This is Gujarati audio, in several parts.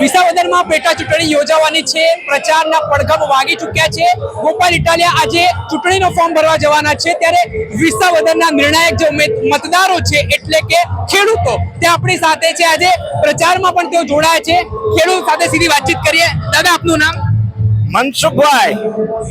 વિસાવદરમાં પેટા ચૂંટણી યોજાવાની છે. પ્રચારના પડઘમ વાગી ચૂક્યા છે. ગોપાલ ઇટાલિયા આજે ચૂંટણીનો ફોર્મ ભરવા જવાના છે. ત્યારે વિસાવદરના નિર્ણાયક જે મતદારો છે એટલે કે ખેડૂતો તે આપણી સાથે છે. આજે પ્રચારમાં પણ તેઓ જોડાયા છે. ખેડૂત સાથે સીધી વાતચીત કરીએ. દાદા આપનું નામ? મનસુખભાઈ.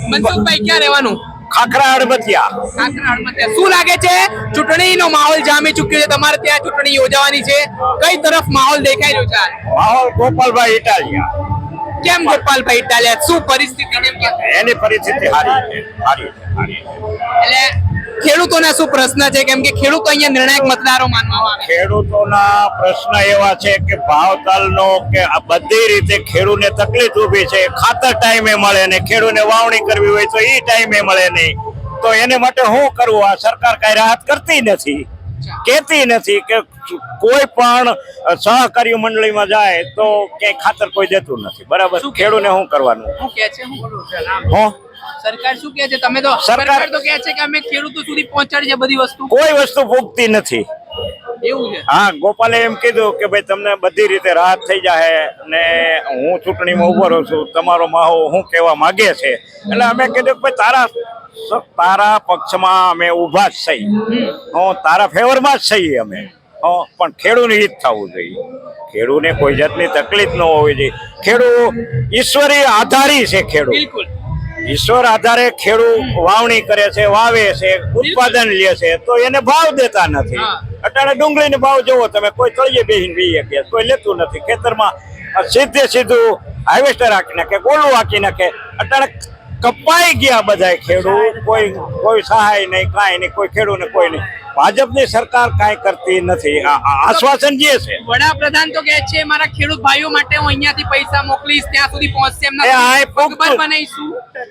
મનસુખભાઈ ક્યાં રહેવાનું? ખાખરા અડમતિયા ખાખરા અડમતિયા શું લાગે છે? ચૂંટણીનો માહોલ જામી ચૂક્યો છે. તમારે ત્યાં ચૂંટણી યોજાવાની છે. કઈ તરફ માહોલ દેખાઈ રહ્યો છે માહોલ ગોપાલભાઈ ઇટાલિયા. કેમ ગોપાલભાઈ ઇટાલિયા? શું પરિસ્થિતિ એની પરિસ્થિતિ હારી છે. સારી છે સારી છે. એટલે ખેડૂતોના શું પ્રશ્ન છે? કેમ કે ખેડૂતો અહીંયા નિર્ણાયક મતદારો માનવામાં આવે ખેડૂતોના પ્રશ્ન એવા છે કે ભાવતાલનો કે આ બધી રીતે ખેડૂતને તકલીફ ઊભી છે, ખાતર ટાઈમે મળે ને ખેડૂતને વાવણી કરવી હોય તો એ ટાઈમે મળે નહીં. તો એને માટે શું કરવું? આ સરકાર કઈ રાહત કરતી નથી. કહેતી નથી કે કોઈ પણ સહકારી મંડળીમાં જાય તો ક્યાંય ખાતર કોઈ દેતું નથી. બરાબર? શું ખેડૂતને શું કરવાનું? શું કહે છે? હો? સરકાર શું કહે છે? તમે તો સરકાર- તો કહે છે કે અમે ખેડૂતો સુધી પહોંચાડી છે બધી વસ્તુ. કોઈ વસ્તુ ભૂગતી નથી. એવું છે? હા ગોપાલે એમ કીધું કે ભાઈ તમને બધી રીતે રાહત થઈ જાય ને હું ચૂંટણીમાં ઊભો રહું છું. તમારો માહો શું કહેવા માંગે છે. એટલે અમે કીધું કે ભાઈ તારા તારા પક્ષમાં અમે ઊભા જ છીએ. હું તારા ફેવરમાં જ છીએ અમે. પણ ખેડૂને હિત થવું જોઈએ. ખેડૂને કોઈ જાતની તકલીફ ન હોવી જોઈએ. ખેડૂત ઈશ્વરી આધારી છે ખેડૂત. ઈશ્વર આધારે ખેડૂત વાવણી કરે છે વાવે છે ઉત્પાદન લે છે તો એને ભાવ દેતા નથી. અટાણે ડુંગળીનો ભાવ જોવો તમે કોઈ તળિયે બેહીને બી કે કોઈ લેતું નથી. ખેતરમાં સીધે સીધું હાર્વેસ્ટર હાકી નાખે ગોળું હાકી નાખે અત્યારે કપાઈ ગયા બધા ખેડૂત કોઈ કોઈ સહાય નહીં કાંઈ નહીં કોઈ ખેડૂતને કોઈ નહીં. ભાજપની સરકાર કાંઈ કરતી નથી. આશ્વાસન જે છે. વડાપ્રધાન તો કહે છે મારા ખેડૂત ભાઈઓ માટે હું અહીંયાથી પૈસા મોકલીશ ત્યાં સુધી પહોંચશે એમના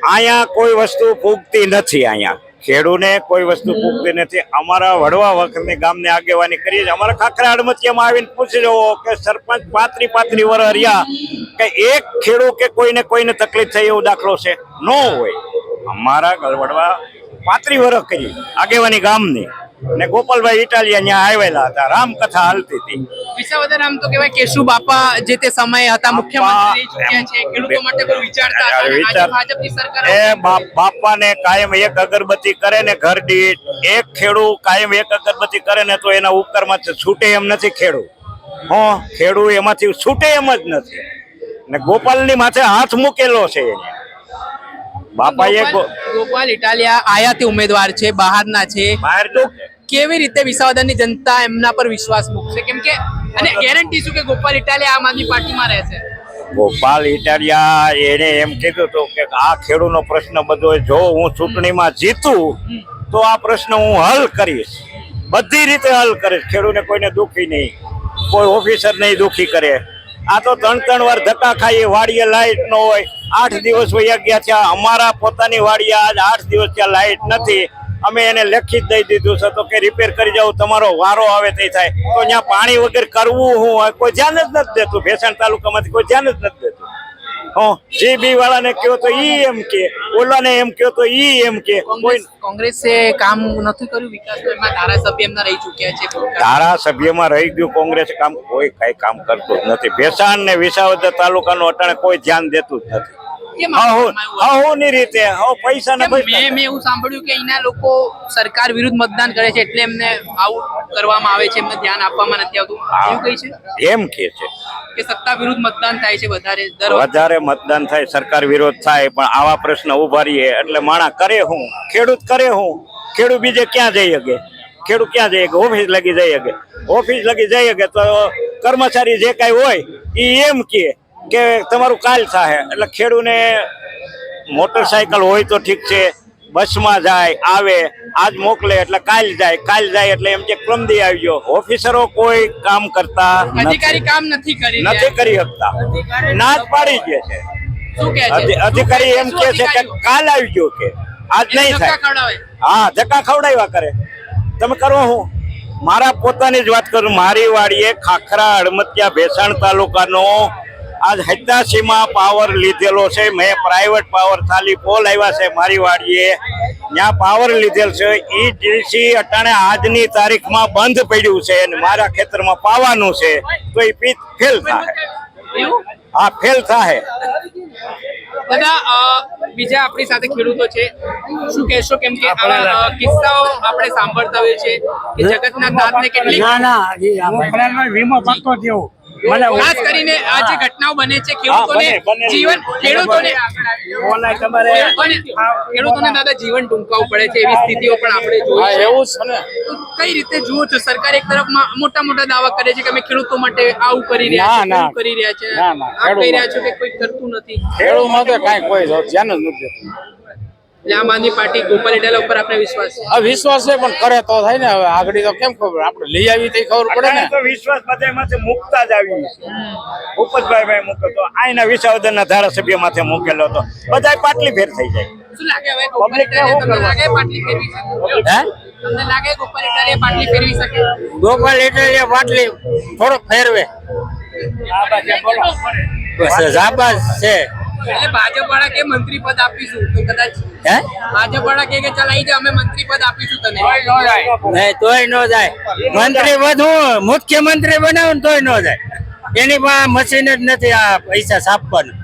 અહીંયા કોઈ વસ્તુ ફૂગતી નથી અહીંયા. ખેડૂને કોઈ વસ્તુ પૂગતી નથી. અમારા વડવા વખતની ગામને આગેવાની કરીએ અમારા ખાખરા અડમતિયામાં આવીને પૂછી જવો કે સરપંચ પાત્રી પાત્રી વર રહ્યા કે એક ખેડૂત કે કોઈને કોઈને તકલીફ થઈ એવો દાખલો છે. ન હોય. અમારા વડવા પાત્રી વર્ષ કરી. આગેવાની ગામની. ને ગોપાલભાઈ ઇટાલિયા ત્યાં આવેલા હતા. રામકથા હાલતી હતી. વિસાવદર આમ તો કહેવાય કેશુ બાપા જે તે સમયે હતા મુખ્યમંત્રી છે ખેડૂતો માટે કોઈ વિચારતા હતા અને આજે વિચાર- ભાજપની સરકાર એ બાપ બાપાને કાયમ એક અગરબત્તી કરે ને ઘર દીઠ એક ખેડૂ કાયમ એક અગરબત્તી કરે ને તો એના ઉપકારમાં છૂટે એમ નથી ખેડૂ. હો ખેડૂ એમાંથી છૂટે એમ જ નથી. ને ગોપાલની માથે હાથ મૂકેલો છે એને. બાપા એ ગોપાલ- ઇટાલિયા આયાતી ઉમેદવાર છે બહારના છે. બહાર. કેવી રીતે વિસાવદરની જનતા એમના પર વિશ્વાસ મૂકશે? કેમ કે અને ગેરંટી શું કે ગોપાલ ઇટાલિયા આમ આદમી પાર્ટીમાં રહેશે ગોપાલ ઇટાલિયા એને એમ કીધું હતું કે આ ખેડૂનો પ્રશ્ન બધો જો હું ચૂંટણીમાં જીતું તો આ પ્રશ્ન હું હલ કરીશ. બધી રીતે હલ કરીશ. ખેડૂને કોઈને દુખી નહીં. કોઈ ઓફિસર નહીં દુખી કરે. આ તો ત્રણ ત્રણ વાર ધક્કા ખાઈએ વાડીએ લાઈટ ન હોય. આઠ દિવસ વયા ગયા છે અમારા પોતાની વાડીએ આજ આઠ દિવસ ત્યાં લાઈટ નથી. અમે એને લખી જ દઈ દીધું છે તો કે રિપેર કરી જાવ તમારો વારો આવે તે થાય. તો ત્યાં પાણી વગર કરવું હું હોય કોઈ ધ્યાન જ નથી દેતું. ભેસાણ તાલુકામાંથી કોઈ ધ્યાન જ નથી દેતું. હો જીબી વાળાને કહ્યો તો ઈ એમ કે ઓલાને એમ કહો તો ઈ એમ કે કોઈ કોંગ્રેસ કામ નથી કર્યું? વિકાસ એમાં રહી ચૂક્યા છે. ધારાસભ્યમાં રહી ગયું કોંગ્રેસ કામ કોઈ કઈ કામ કરતું જ નથી. ભેસાણ ને વિસાવદર તાલુકાનું અટાણે કોઈ ધ્યાન દેતું જ નથી. કરવામાં રીતે હા પૈસા ને? મેં મેં એવું સાંભળ્યું કે અહીંના લોકો સરકાર વિરુદ્ધ મતદાન કરે છે એટલે એમને આવું કરવામાં આવે છે એમને ધ્યાન આપવામાં નથી આવતું. એવું કઈ છે? એમ કે છે. કે સત્તા વિરુદ્ધ મતદાન થાય છે વધારે વધારે મતદાન થાય સરકાર વિરોધ થાય પણ આવા પ્રશ્ન ઊભા રહીએ. એટલે માણા કરે હું ખેડૂત કરે હું. ખેડૂત બીજે ક્યાં જઈ શકે? ખેડૂત ક્યાં જઈ શકે? ઓફિસ લગી જઈ શકે. ઓફિસ લગી જઈ શકે તો કર્મચારી જે કાંઈ હોય એ એમ કે. કે તમારું કાલ થાય એટલે ખેડૂને મોટરસાયકલ હોય તો ઠીક છે બસમાં જાય આવે આજ મોકલે એટલે કાલ જાય કાલ જાય એટલે એમ કે ક્રમદી આવી આવ્યો ઓફિસરો કોઈ કામ કરતા અધિકારી કામ નથી કરી નથી કરી શકતા. ના જ પાડી દે છે. અધિકારી એમ કે છે કે કાલ આવી ગયો કે. આજ નહીં થાય. હા ધક્કા ખવડાવ્યા કરે. તમે કરો હું. મારા પોતાની જ વાત કરું. મારી વાડીએ ખાખરા હડમતિયા ભેસાણ તાલુકાનો આજ હૈતાસીમાં પાવર લીધેલો છે. મેં પ્રાઇવેટ પાવર થાલી પોલ આવ્યા છે મારી વાડીએ. ત્યાં પાવર લીધેલ છે. એ ડીસી અટાણે આજની તારીખમાં બંધ પડ્યું છે અને મારા ખેતરમાં પાવાનું છે. તો એ પીચ ફેલ થાય. હા ફેલ થાય. બીજા આપણી સાથે ખેડૂતો છે. શું કહેશો? કેમ કે આવા કિસ્સાઓ આપણે સાંભળતા હોઈએ છે કે જગતના દાંતને કેટલી ના ના વીમો પક્કો થયો મને ખાસ કરીને આ જે ઘટનાઓ બને છે ખેડૂતોને. જીવન ખેડૂતોને ખેડૂતોને દાદા જીવન ટૂંકાવું પડે છે એવી સ્થિતિઓ પણ આપણે જોઈ એવું છે ને. કઈ રીતે જુઓ છો? સરકાર એક તરફ મોટા મોટા દાવા કરે છે કે અમે ખેડૂતો માટે આવું કરી રહ્યા છે ના. કરી રહ્યા છે. આ કહી રહ્યા છો કે કોઈ કરતું નથી? ખેડૂત તો કાંઈ કોઈ ધ્યાન જ નથી એટલે આમ આદમી પાર્ટી ગોપાલ ઇટાલા ઉપર આપણે વિશ્વાસ. છે આ વિશ્વાસ છે પણ કરે તો થાય ને હવે. આગળ તો કેમ ખબર? આપણે લઈ આવી તો ખબર પડે ને. તો વિશ્વાસ બધા માથે મુકતા જ આવી ઉપજભાઈ ભાઈ મૂક્યો તો આઈના વિસાવદરના ધારાસભ્ય માથે મૂકેલો હતો. બધા પાટલી ફેર થઈ જાય. શું લાગે હવે? પબ્લિક ને શું લાગે પાટલી ફેરવી શકે? હે? તમને લાગે ગોપાલ ઇટાલિયા પાટલી ફેરવી શકે? ગોપાલ એટલે પાટલી થોડોક ફેરવે. બસ જાબાજ છે. એટલે ભાજપ વાળા કે મંત્રી પદ આપીશું તો કદાચ હે? ભાજપ વાળા કે કે ચાલ આવી જા અમે મંત્રી પદ આપીશું તને. નહીં તોય નો જાય. મંત્રી વધુ મુખ્યમંત્રી બનાવું તોય નો જાય. એની પાસે મશીન જ નથી આ પૈસા છાપવાનું.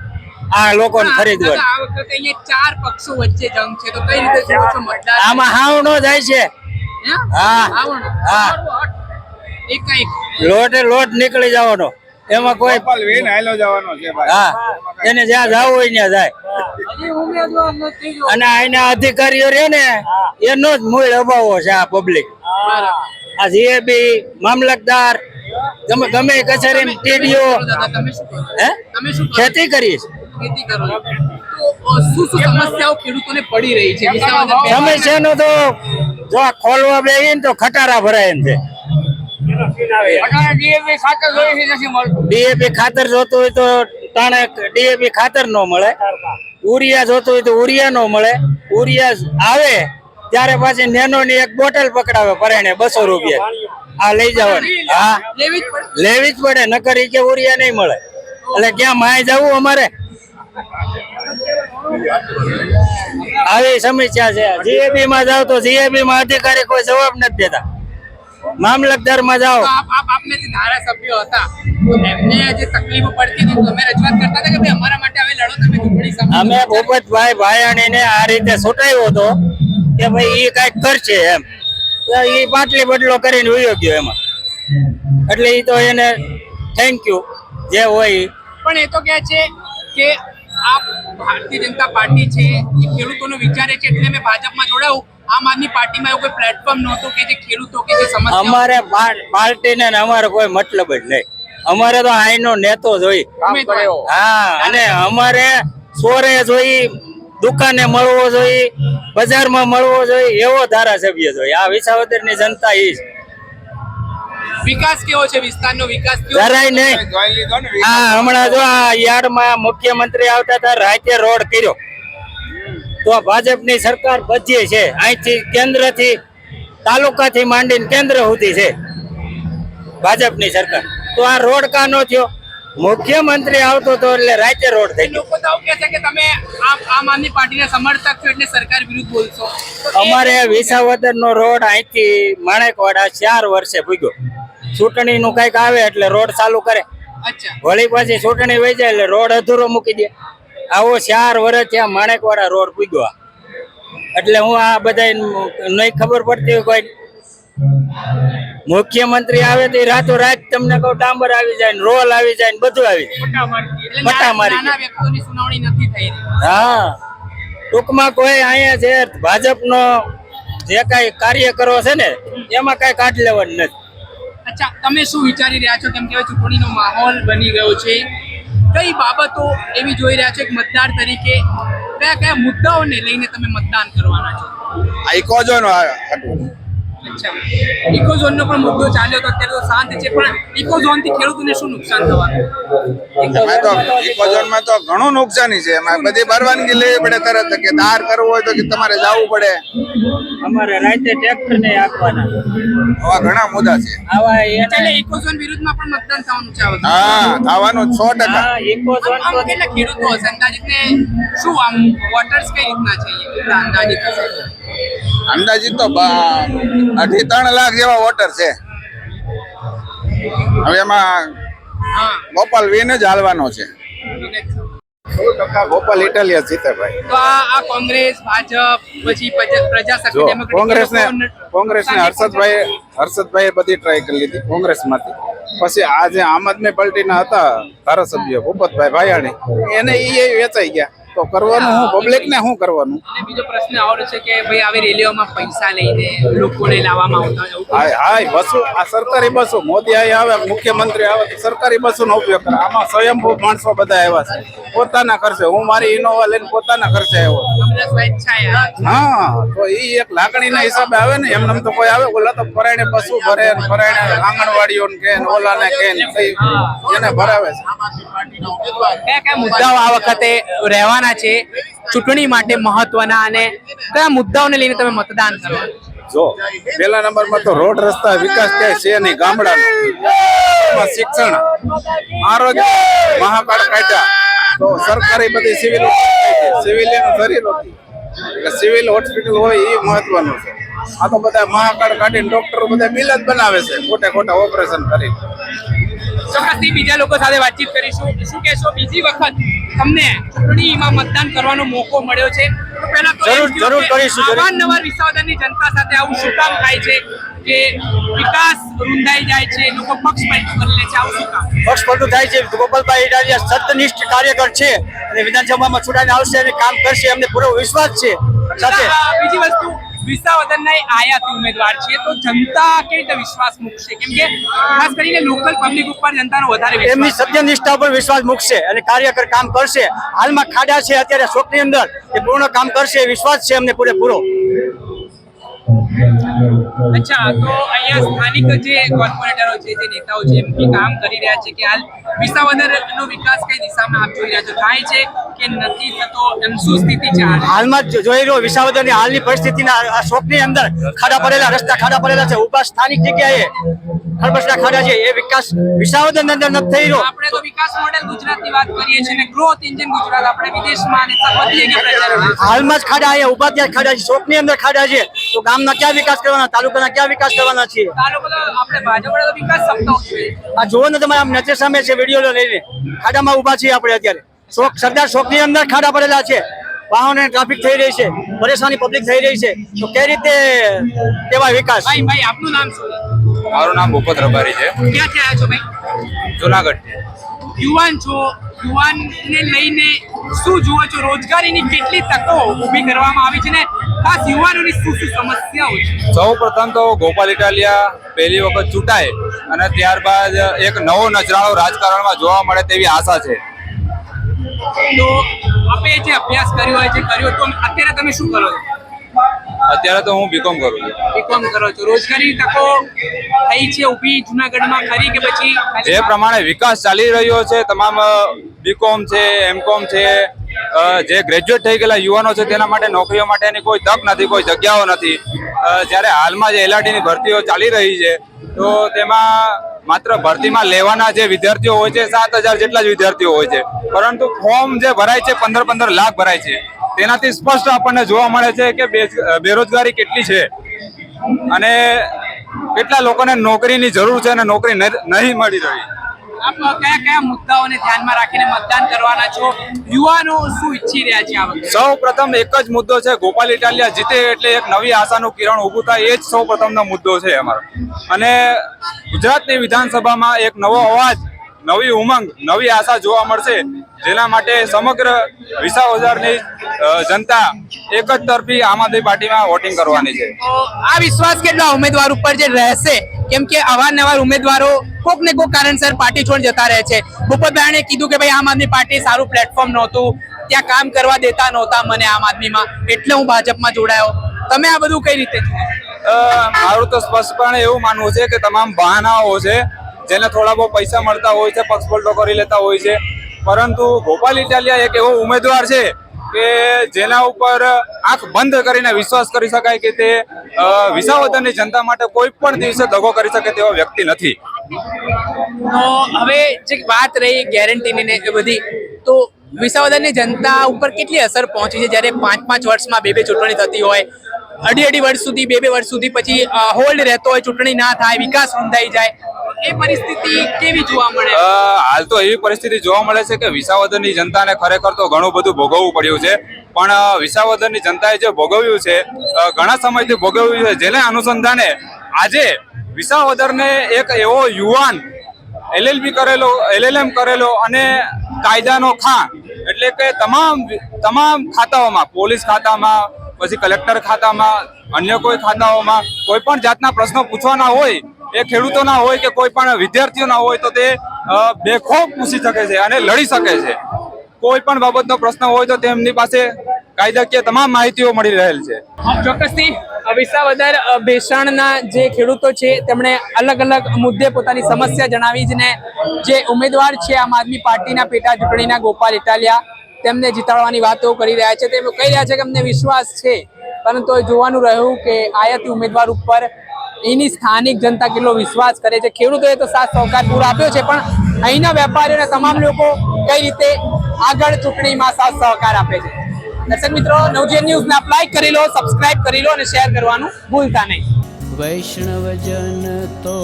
આ લોકોને ખરીદવાનું. આ વખતે અહીંયા ચાર પક્ષો વચ્ચે જંગ છે તો કઈ રીતે જુઓ છો મતદાર? આમાં હાવ નો જાય છે. હે? હા. આવણ. હા. એક એક. લોટ લોટ નીકળી જવાનો. એમાં કોઈ હા એને જ્યાં જવું હોય ત્યાં જાય હજી ઉમેદવાર નથી જો. અને આના અધિકારીઓ રે ને એનો જ મૂળ અભાવો છે આ પબ્લિક. આ જીએબી મામલતદાર તમે ગમે એ કચેરી ટીડીઓ તમે હે તમે શું કરો? ખેતી કરીશ ખેતી કરો છો. તો અ, શું શું સમસ્યાઓ ખેડૂતોને પડી રહી છે વિસાવદર પહેલા- સમસ્યાનો તો જો આ ખોલવા બે ને તો ખટારા ભરાય એમ છે ડીએપી ખાતર જોતું હોય તો તાણે ડીએપી ખાતર નો મળે. ઉરિયા જોતું હોય તો ઉરિયા નો મળે. ઉરિયા આવે ત્યારે પાછી નેનો ની એક બોટલ પકડાવે પરાણે બસો રૂપિયા. આ લઈ જવાની. હા. લેવી જ પડે. લેવી જ પડે નકર ઈ કે ઉરિયા નહીં મળે. એટલે ક્યાં માય જવું અમારે? આવી સમસ્યા છે. જીએબી માં જાવ તો જીએબી માં અધિકારી કોઈ જવાબ નથી દેતા. મામલતદારમાં જાઓ. આપ આપ આપને જે ધારાસભ્યો હતા. એમને જે તકલીફો પડતી હતી તમે રજૂઆત કરતા હતા કે ભાઈ અમારા માટે હવે લડો તમે ચૂંટણી સામે. અમે ભૂપતભાઈ ભાયાણીને આ રીતે સોટાયો હતો કે ભાઈ એ કંઈક કરશે એમ. એ પાટલી બદલો કરીને ઉયો ગયો એમાં. એટલે એ તો એને થેન્ક યુ જે હોય પણ એ તો કહે છે કે આ ભારતીય જનતા પાર્ટી છે એ ખેડૂતોનો વિચારે છે એટલે મેં ભાજપમાં જોડાવું. આમ આદમી પાર્ટીમાં એવું કોઈ પ્લેટફોર્મ નહોતું કે જે ખેડૂતો કે જે સમસ્યા અમારે પાર્ટીને અમારે કોઈ મતલબ જ નહીં. અમારે તો આઈનો નેતો જોઈ. હા અને અમારે સોરે જોઈ દુકાને મળવો જોઈએ બજારમાં મળવો જોઈએ એવો ધારાસભ્ય જોઈએ આ વિસાવદરની જનતા ઈ વિકાસ કેવો છે? વિસ્તારનો વિકાસ કેવો જરાય નહીં. હા હમણાં જો આ યાર્ડમાં મુખ્યમંત્રી આવતા હતા રાતે રોડ કર્યો. તો ભાજપની સરકાર બધી છે. અહીંથી કેન્દ્રથી તાલુકાથી માંડીને કેન્દ્ર સુધી છે ભાજપની સરકાર. તો આ રોડ કા નો થયો? મુખ્યમંત્રી આવતો તો એટલે રાજ્ય રોડ થઈ ગયો. લોકો તો આવું કહે છે કે તમે આમ આમ આદમી પાર્ટીના સમર્થક છો એટલે સરકાર વિરુદ્ધ બોલશો. અમારે વિસાવદર નો રોડ અહીંથી માણેકવાડા ચાર વર્ષે ભૂગ્યો ચૂંટણી નું કંઈક આવે એટલે રોડ ચાલુ કરે. અચ્છા. વળી પાછી ચૂંટણી વહી જાય એટલે રોડ અધૂરો મૂકી દે. આવો ચાર વર્ષ ત્યાં માણેકવાડા રોડ પૂગ્યો. એટલે હું આ બધા નહીં ખબર પડતી હોય કોઈ. મુખ્યમંત્રી આવે તો રાતો રાત તમને કહું ડાંબર આવી જાય ને રોલ આવી જાય ને બધું આવી જાય. પટ્ટા મારી હા. ટૂંકમાં કોઈ અહીંયા જે ભાજપનો જે કાંઈ કાર્યકરો છે ને એમાં કાંઈ કાઢ લેવાનું નથી. અચ્છા તમે શું વિચારી રહ્યા છો? કેમ કે ચૂંટણીનો માહોલ બની ગયો છે. કઈ બાબતો એવી જોઈ રહ્યા છો એક મતદાર તરીકે? કયા કયા મુદ્દાઓને લઈને તમે મતદાન કરવાના છો? અચ્છા ઇકોઝોન નો પણ મુદ્દો ચાલ્યો હતો અત્યારે તો શાંત છે પણ ઇકોઝોનથી ખેડૂતોને શું નુકસાન થવાનું? તો ઇકોઝોનમાં તો ઘણું નુકસાની છે. એમાં બધી પરવાનગી લેવી પડે તરત કે ધાર કરવું હોય તો કે તમારે જવું પડે. અમારે રાતે ટ્રેક્ટર ને આપવાના. આવા ઘણા મુદ્દા છે. આવા એટલે ઇકોઝોન વિરુદ્ધમાં પણ મતદાન થવાનું છે. હા થવાનું સો ટકા. હા ઇકોઝોન આમ આમ કેટલા ખેડૂતો હશે? અંદાજિત ને શું આમ વોટર્સ કઈ રીતના છે? અંદાજિત હશે. અંદાજિત તો અઢી ત્રણ લાખ જેવા વોટર છે. હવે એમાં ગોપાલ વેન જ હાલવાનો છે. ગોપાલ ઇટાલિયા જીતે તો આ આ કોંગ્રેસ ભાજપ પછી પ્રજાશક્તિ કોંગ્રેસ ને કોંગ્રેસ ને હર્ષદભાઈ હર્ષદભાઈ બધી ટ્રાય કરી લીધી કોંગ્રેસમાંથી પછી આજે જે આમ આદમી પાર્ટીના હતા ધારાસભ્ય ભૂપતભાઈ ભાયાણી એને એ વેચાઈ ગયા. તો કરવાનું હું પબ્લિક ને શું કરવાનું? બીજો પ્રશ્ન આવડે છે કે ભાઈ આવી રેલીઓમાં પૈસા લઈને લોકોને લાવવામાં આવતા હોય બસો આ સરકારી બસો. મોદી અહીં આવે મુખ્યમંત્રી આવે સરકારી બસો નો ઉપયોગ કરે. આમાં સ્વયંભૂ માણસો બધા આવ્યા છે. પોતાના ખર્ચે. હું મારી ઇનોવા લઈને પોતાના ખર્ચે આવ્યો. હા તો એ એક લાગણી ના હિસાબે આવે ને એમને તો કોઈ આવે ઓલા તો પરાયણે પશુ ભરે પરાયણે આંગણવાડીઓ કે ઓલા ને કે એને ભરાવે છે. કયા કયા મુદ્દાઓ આ વખતે રહેવાના છે. ચૂંટણી માટે મહત્વના અને કયા મુદ્દાઓને લઈને તમે મતદાન કરો? જો પેલા નંબરમાં તો રોડ રસ્તા વિકાસ ક્યાંય છે નહીં ગામડાનો. શિક્ષણ આરોગ્ય મહાકાળ કાઢ્યા. તો સરકારી બધી સિવિલ સિવિલિયન ફરી હતી એટલે સિવિલ હોસ્પિટલ હોય એ મહત્વનું છે. આ તો બધા મહાકાળ કાઢીને ડોક્ટરો બધા બિલ જ બનાવે છે ખોટે ખોટા ઓપરેશન કરી ચોક્કસથી બીજા લોકો સાથે વાતચીત કરીશું. શું કહેશો? બીજી વખત તમને ચૂંટણીમાં મતદાન કરવાનો મોકો મળ્યો છે. તો પહેલા જરૂર- જરૂર કરીશું. અવારનવાર વિસાવદરની જનતા સાથે આવું શું કામ થાય છે? કે વિકાસ રૂંધાઈ જાય છે લોકો પક્ષ પલટું કરી લે છે. આવું શું કામ? પક્ષ પલટું થાય છે. ગોપાલભાઈ ઈડાલિયા સત્યનિષ્ઠ કાર્યકર છે અને વિધાનસભામાં ચૂંટાઈને આવશે અને કામ કરશે અમને પૂરો વિશ્વાસ છે. સાથે બીજી વસ્તુ વિસાવદરના એ આયાતી ઉમેદવાર છે તો જનતા કેવી રીતે વિશ્વાસ મૂકશે? કેમ કે ખાસ કરીને લોકલ પબ્લિક ઉપર જનતાનો વધારે એમની. સત્યનિષ્ઠા પર વિશ્વાસ મૂકશે અને કાર્યકર કામ કરશે. હાલમાં ખાડા છે અત્યારે શોકની અંદર. એ પૂર્ણ કામ કરશે વિશ્વાસ છે અમને પૂરેપૂરો. અચ્છા તો અહીંયા સ્થાનિક જે કોર્પોરેટરો છે જે નેતાઓ છે એમ કામ કરી રહ્યા છે કે હાલ વિસાવદરનો વિકાસ કઈ દિશામાં આપ જોઈ રહ્યા છો? થાય છે કે નથી થતો? એમ શું સ્થિતિ છે હાલમાં જોઈ રહ્યો વિસાવદરની હાલની પરિસ્થિતિના શોકની અંદર ખાડા પડેલા રસ્તા ખાડા પડેલા છે ઊભા સ્થાનિક જગ્યાએ ખરબસના ખાડા છે એ વિકાસ વિસાવદર અંદર નથી થઈ રહ્યો. આપણે તો વિકાસ મોડેલ ગુજરાતની વાત કરીએ છીએ ને ગ્રોથ ઇન્જિન ગુજરાત આપણે વિદેશમાં અને બધી જગ્યાએ પ્રચાર હાલમાં જ ખાડા અહીંયા ઊભા ત્યાં ખાડા છે શોકની અંદર ખાડા છે. તો ગામના ક્યાં વિકાસ કરવાના? તાલુકાના ક્યાં વિકાસ કરવાના છે આ જોવો ને તમારે આમ નજર સામે છે વીડિયો લઈને. ખાડામાં ઊભા છીએ આપણે અત્યારે. શોખ સરદાર શોખની અંદર ખાડા પડેલા છે. વાહનો ટ્રાફિક થઈ રહી છે. પરેશાની પબ્લિક થઈ રહી છે. તો કઈ રીતે કેવા વિકાસ? ભાઈ ભાઈ આપનું નામ શું? મારું નામ ભૂપત રબારી છે. ક્યાં આવ્યા છો ભાઈ? જુનાગઢ યુવાન છો યુવાનને લઈને શું જુઓ છો? રોજગારીની કેટલી તકો ઊભી કરવામાં આવી છે ને ખાસ યુવાનોની શું શું સમસ્યાઓ છે? સૌ પ્રથમ તો ગોપાલ ઇટાલિયા પહેલી વખત ચૂંટાય અને ત્યારબાદ એક નવો નજરાળો રાજકારણમાં જોવા મળે તેવી આશા છે. તો આપે જે અભ્યાસ કર્યો હોય જે કર્યો તો અત્યારે તમે શું કરો છો? અત્યારે તો હું બીકોમ કરું છું. બીકોમ કરો છો. રોજગારી તકો થઈ છે ઊભી જુનાગઢમાં ખરી કે પછી જે પ્રમાણે વિકાસ ચાલી રહ્યો છે તમામ બીકોમ છે એમકોમ છે જે ગ્રેજ્યુએટ થઈ ગયેલા યુવાનો છે તેના માટે નોકરીઓ માટેની કોઈ તક નથી કોઈ જગ્યાઓ નથી. જ્યારે હાલમાં જે એલઆરડીની ભરતીઓ ચાલી રહી છે તો તેમાં માત્ર ભરતીમાં લેવાના જે વિદ્યાર્થીઓ હોય છે, સાત હજાર જેટલા જ વિદ્યાર્થીઓ હોય છે. પરંતુ ફોર્મ જે ભરાય છે, પંદર પંદર લાખ ભરાય છે. તેનાથી સ્પષ્ટ આપણને જોવા મળે છે કે બેરોજગારી કેટલી છે અને કેટલા લોકોને નોકરીની જરૂર છે અને નોકરી નહીં મળી રહી. આપ કયા કયા મુદ્દાઓને ધ્યાનમાં રાખીને મતદાન કરવાના છો? યુવાનો શું ઈચ્છી રહ્યા છે આ વખતે? સૌ પ્રથમ એક જ મુદ્દો છે, ગોપાલ ઇટાલિયા જીતે એટલે એક નવી આશાનું કિરણ ઊભું થાય, એ જ સૌ પ્રથમનો મુદ્દો છે અમારો. અને ગુજરાતની વિધાનસભામાં એક નવો અવાજ નવી ઉમંગ નવી આશા જોવા મળશે. જેના માટે સમગ્ર વિસાવદરની જનતા એક જ તરફી આમ આદમી પાર્ટીમાં વોટિંગ કરવાની છે. આ વિશ્વાસ કેટલા ઉમેદવાર ઉપર જે રહેશે? કેમ કે અવારનવાર ઉમેદવારો કોક ને કોક કારણસર પાર્ટી છોડ જતા રહે છે. ભૂપતભાઈએ કીધું કે ભાઈ આમ આદમી પાર્ટી સારું પ્લેટફોર્મ નહોતું. ત્યાં કામ કરવા દેતા નહોતા મને આમ આદમીમાં. એટલે હું ભાજપમાં જોડાયો. તમે આ બધું કઈ રીતે મારું તો સ્પષ્ટપણે એવું માનવું છે કે તમામ બહાનાઓ છે. જેને થોડા બહુ પૈસા મળતા હોય છે પક્ષ પલટો કરી લેતા હોય છે. પરંતુ ગોપાલ ઇટાલિયા એક એવો ઉમેદવાર છે કે જેના ઉપર આંખ બંધ કરીને વિશ્વાસ કરી શકાય કે તે વિસાવદરની જનતા માટે કોઈ પણ દિવસે દગો કરી શકે તેવો વ્યક્તિ નથી. હવે જે વાત રહી ગેરંટીની ને એ બધી, તો વિસાવદરની જનતા ઉપર કેટલી અસર પહોંચી છે? જ્યારે પાંચ પાંચ વર્ષમાં બે બે ચૂંટણી થતી હોય અઢી અઢી વર્ષ સુધી, બે બે વર્ષ સુધી પછી હોલ્ડ રહેતો હોય, ચૂંટણી ના થાય, વિકાસ રૂંધાઈ જાય એ પરિસ્થિતિ કેવી જોવા મળે? હાલ તો એવી પરિસ્થિતિ જોવા મળે છે કે વિસાવદરની જનતાને ખરેખર તો ઘણું બધું ભોગવવું પડ્યું છે. પણ વિસાવદરની જનતાએ જે ભોગવ્યું છે ઘણા સમયથી ભોગવ્યું છે, જેને અનુસંધાને આજે વિસાવદરને એક એવો યુવાન એલએલબી કરેલો એલએલએમ કરેલો અને કાયદાનો ખા એટલે કે તમામ તમામ ખાતાઓમાં, પોલીસ ખાતામાં પછી કલેક્ટર ખાતામાં, અન્ય કોઈ ખાતાઓમાં, કોઈ પણ જાતના પ્રશ્નો પૂછવાના હોય, એ ખેડૂતોના હોય કે કોઈ પણ વિદ્યાર્થીઓના હોય, તો તે બેખોફ પૂછી શકે છે અને લડી શકે છે. કોઈ પણ બાબતનો પ્રશ્ન હોય તો તેમની પાસે કાયદાકીય તમામ માહિતીઓ મળી રહેલ છે. ચોક્કસથી વિસાવદર ભેસાણના જે ખેડૂતો છે, તેમણે અલગ અલગ મુદ્દે પોતાની સમસ્યા જણાવી જ ને જે ઉમેદવાર છે આમ આદમી પાર્ટીના પેટા ચૂંટણીના ગોપાલ ઇટાલિયા તેમને જીતાડવાની વાતો કરી રહ્યા છે તે કહી રહ્યા છે કે અમને વિશ્વાસ છે, પરંતુ જોવાનું રહ્યું કે આયાતી ઉમેદવાર ઉપર એની સ્થાનિક જનતા કેટલો વિશ્વાસ કરે છે. ખેડૂતોએ તો સાથ સહકાર પૂરો આપ્યો છે, પણ અહીંના વેપારીઓને તમામ લોકો કઈ રીતે આગળ ચૂંટણીમાં સાથ સહકાર આપે છે. દર્શક મિત્રો, નવજીવન ન્યૂઝને આપ લાઈક કરી લો સબસ્ક્રાઇબ કરી લો અને શેર કરવાનું ભૂલતા નહીં. વૈષ્ણવજન તો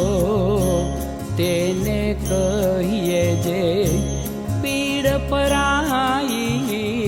તેને કહીએ જે પીડ પરાઈ